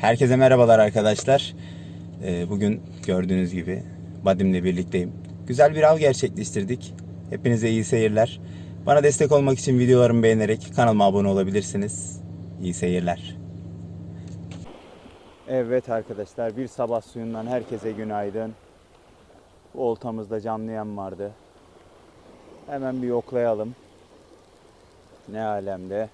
Herkese merhabalar arkadaşlar. Ee, Bugün gördüğünüz gibi Badim'le birlikteyim. Güzel bir av gerçekleştirdik. Hepinize iyi seyirler. Bana destek olmak için videolarımı beğenerek kanalıma abone olabilirsiniz. İyi seyirler. Evet arkadaşlar bir sabah suyundan herkese günaydın. Bu oltamızda canlı yem vardı. Hemen bir yoklayalım. Ne alemde.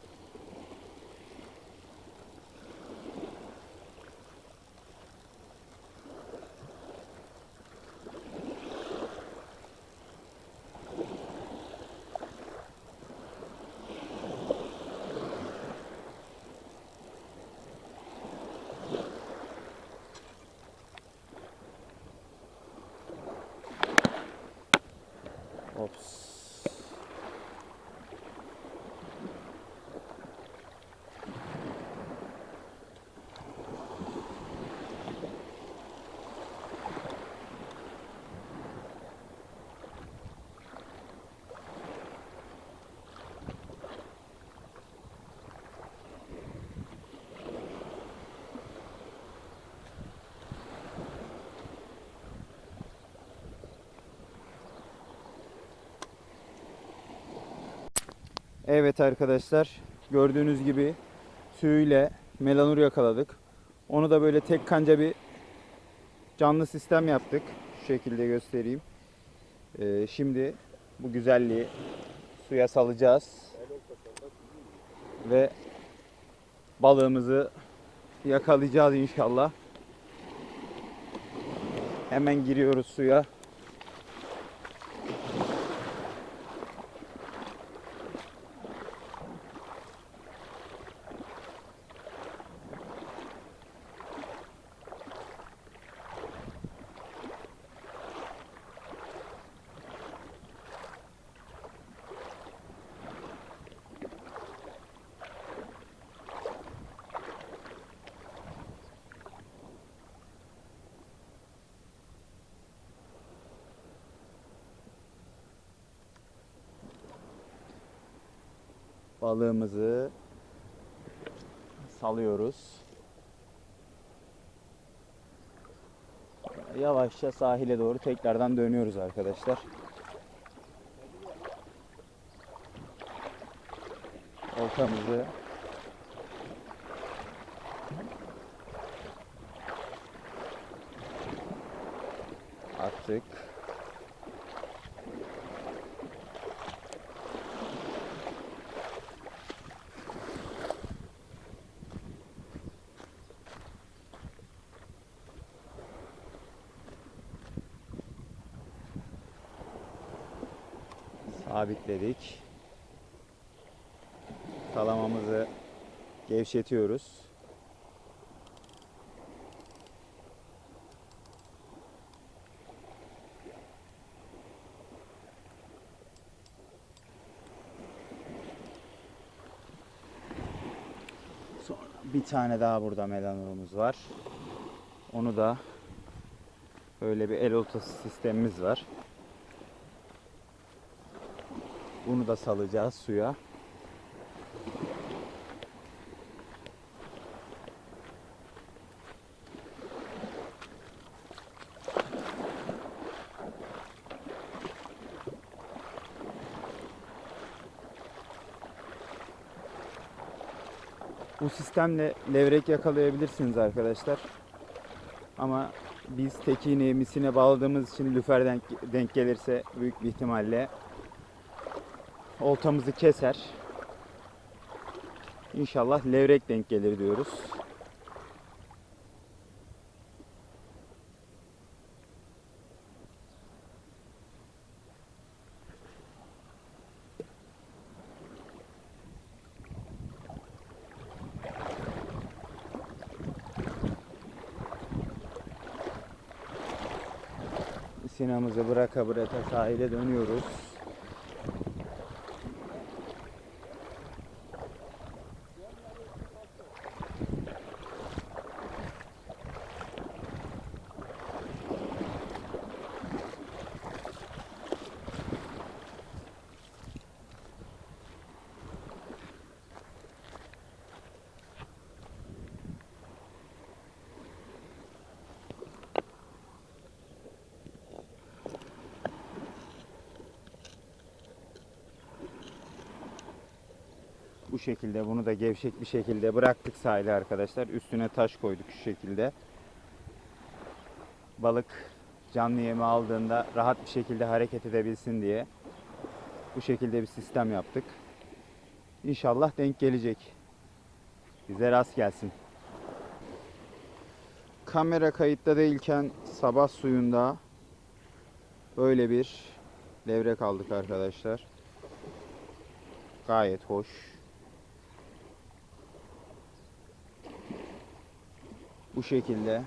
Evet arkadaşlar gördüğünüz gibi tüyle melanur yakaladık. Onu da böyle tek kanca bir canlı sistem yaptık. Şu şekilde göstereyim. Ee, şimdi bu güzelliği suya salacağız. Ve balığımızı yakalayacağız inşallah. Hemen giriyoruz suya. Balığımızı salıyoruz. Yavaşça sahile doğru tekrardan dönüyoruz arkadaşlar. Oltamızı attık. Sabitledik. Salamamızı gevşetiyoruz. Sonra bir tane daha burada melanurumuz var. Onu da böyle bir el oltası sistemimiz var. Bunu da salacağız suya. Bu sistemle levrek yakalayabilirsiniz arkadaşlar. Ama biz tek iğneyi misine bağladığımız için lüfer denk, denk gelirse büyük bir ihtimalle oltamızı keser. İnşallah levrek denk gelir diyoruz. Sinamızı bıraka bıraka sahile dönüyoruz. Şekilde bunu da gevşek bir şekilde bıraktık sahile arkadaşlar. Üstüne taş koyduk şu şekilde. Balık canlı yemi aldığında rahat bir şekilde hareket edebilsin diye bu şekilde bir sistem yaptık. İnşallah denk gelecek. Bize rast gelsin. Kamera kayıtta değilken sabah suyunda böyle bir levrek aldık arkadaşlar. Gayet hoş. Bu şekilde.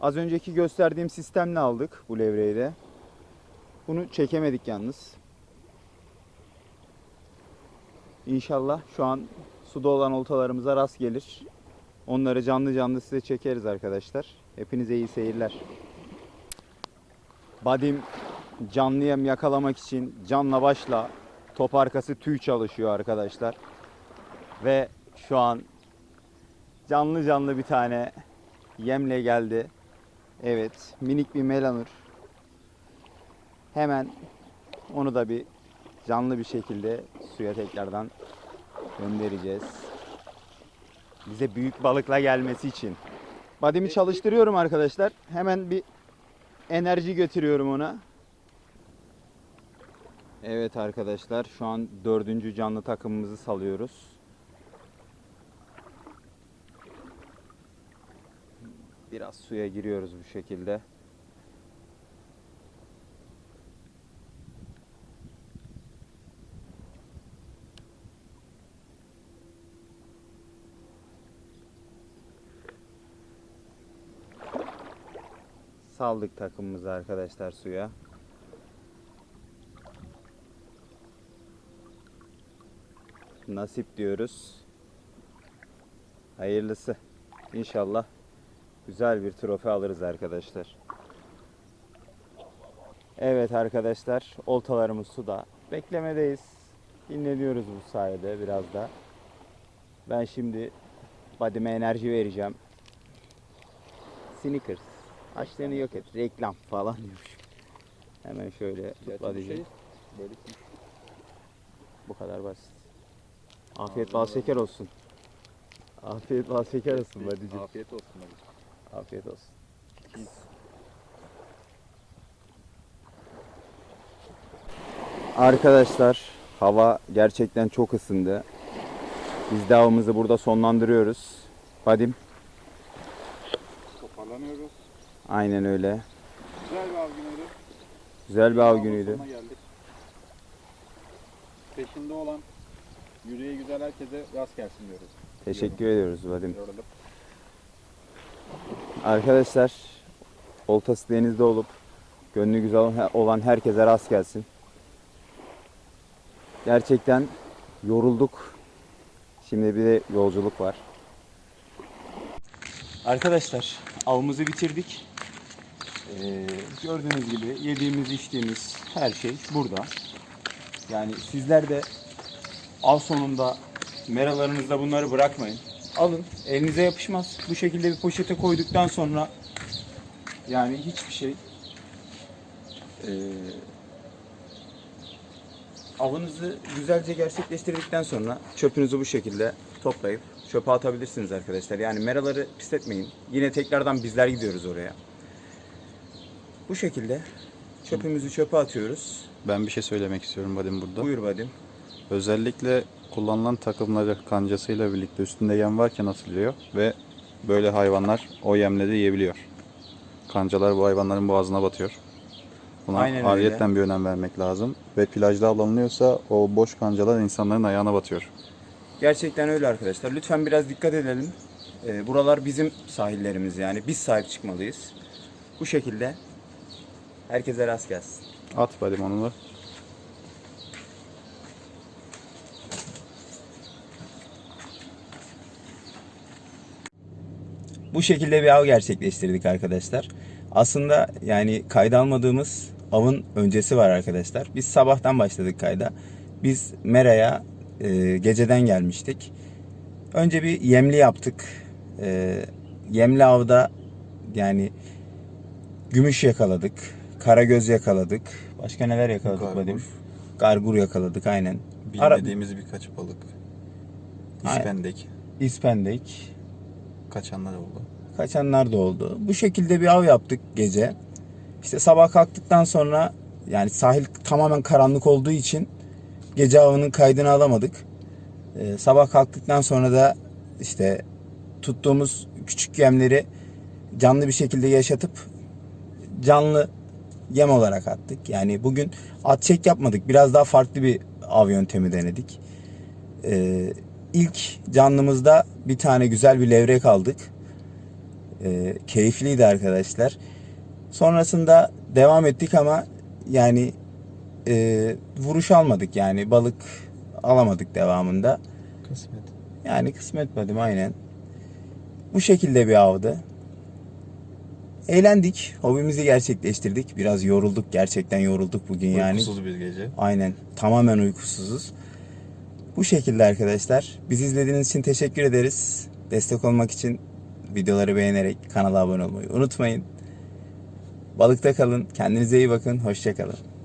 Az önceki gösterdiğim sistemle aldık bu levreyi de. Bunu çekemedik yalnız. İnşallah şu an suda olan oltalarımıza rast gelir. Onları canlı canlı size çekeriz arkadaşlar. Hepinize iyi seyirler. Badim canlı yakalamak için canla başla top arkası tüy çalışıyor arkadaşlar. Ve şu an canlı canlı bir tane yemle geldi. Evet minik bir melanur. Hemen onu da bir canlı bir şekilde suya tekrardan göndereceğiz. Bize büyük balıkla gelmesi için. Badimi çalıştırıyorum arkadaşlar. Hemen bir enerji götürüyorum ona. Evet arkadaşlar şu an dördüncü canlı takımımızı salıyoruz. Biraz suya giriyoruz bu şekilde. Saldık takımımızı arkadaşlar suya. Nasip diyoruz. Hayırlısı. İnşallah güzel bir trofe alırız arkadaşlar. Evet arkadaşlar, oltalarımız suda. Beklemedeyiz. Dinleniyoruz bu sayede biraz da. Ben şimdi badime enerji vereceğim. Snickers. Açlığını yok et. Reklam falan diyormuş. Hemen şöyle tut badicim. Böyle Bu kadar basit. Afiyet bal şeker olsun. Afiyet bal şeker olsun badicim. Afiyet olsun hadi. Afiyet olsun. Arkadaşlar hava gerçekten çok ısındı. Biz de avımızı burada sonlandırıyoruz. Badim Toparlanıyoruz. aynen öyle. Güzel bir av günüydü. Güzel bir av günüydü. Peşinde olan yüreği güzel herkese rast gelsin diyoruz. Teşekkür ediyoruz Vadim. Arkadaşlar oltası denizde olup gönlü güzel olan herkese rast gelsin. Gerçekten yorulduk. Şimdi bir de yolculuk var. Arkadaşlar avımızı bitirdik. Ee, gördüğünüz gibi yediğimiz içtiğimiz her şey burada. Yani sizler de av sonunda meralarınızda bunları bırakmayın. Alın elinize yapışmaz. Bu şekilde bir poşete koyduktan sonra yani hiçbir şey ee, avınızı güzelce gerçekleştirdikten sonra çöpünüzü bu şekilde toplayıp çöpe atabilirsiniz arkadaşlar. Yani meraları pisletmeyin. Yine tekrardan bizler gidiyoruz oraya. Bu şekilde çöpümüzü çöpe atıyoruz. Ben bir şey söylemek istiyorum Vadim burada. Buyur Vadim. Özellikle kullanılan takımları kancasıyla birlikte üstünde yem varken atılıyor ve böyle hayvanlar o yemle de yiyebiliyor. Kancalar bu hayvanların boğazına batıyor. Buna Aynen öyle. ayrıyetten bir önem vermek lazım. Ve plajda avlanılıyorsa o boş kancalar insanların ayağına batıyor. Gerçekten öyle arkadaşlar. Lütfen biraz dikkat edelim. Ee, buralar bizim sahillerimiz yani. Biz sahip çıkmalıyız. Bu şekilde herkese rast gelsin. At Vadim onu da. Bu şekilde bir av gerçekleştirdik arkadaşlar. Aslında yani kayda almadığımız avın öncesi var arkadaşlar. Biz sabahtan başladık kayda. Biz Mera'ya e, geceden gelmiştik. Önce bir yemli yaptık. E, yemli avda yani gümüş yakaladık. Karagöz yakaladık. Başka neler yakaladık Gargur. Vadim? Gargur yakaladık aynen. Ara- Bilmediğimiz birkaç balık. İspendek. İspendek, Kaçanlar oldu. kaçanlar da oldu. Bu şekilde bir av yaptık gece. İşte sabah kalktıktan sonra yani sahil tamamen karanlık olduğu için gece avının kaydını alamadık. Ee, sabah kalktıktan sonra da işte tuttuğumuz küçük yemleri canlı bir şekilde yaşatıp canlı yem olarak attık. Yani bugün at çek yapmadık. Biraz daha farklı bir av yöntemi denedik. Ee, ilk canlımızda bir tane güzel bir levrek aldık. Ee, keyifliydi arkadaşlar. Sonrasında devam ettik ama yani e, vuruş almadık yani balık alamadık devamında. Kısmet. Yani kısmetmedim aynen. Bu şekilde bir avdı. Eğlendik. Hobimizi gerçekleştirdik. Biraz yorulduk. Gerçekten yorulduk bugün yani. Uykusuz bir gece. Aynen. Tamamen uykusuzuz. Bu şekilde arkadaşlar. Bizi izlediğiniz için teşekkür ederiz. Destek olmak için videoları beğenerek kanala abone olmayı unutmayın. Balıkta kalın. Kendinize iyi bakın. Hoşçakalın.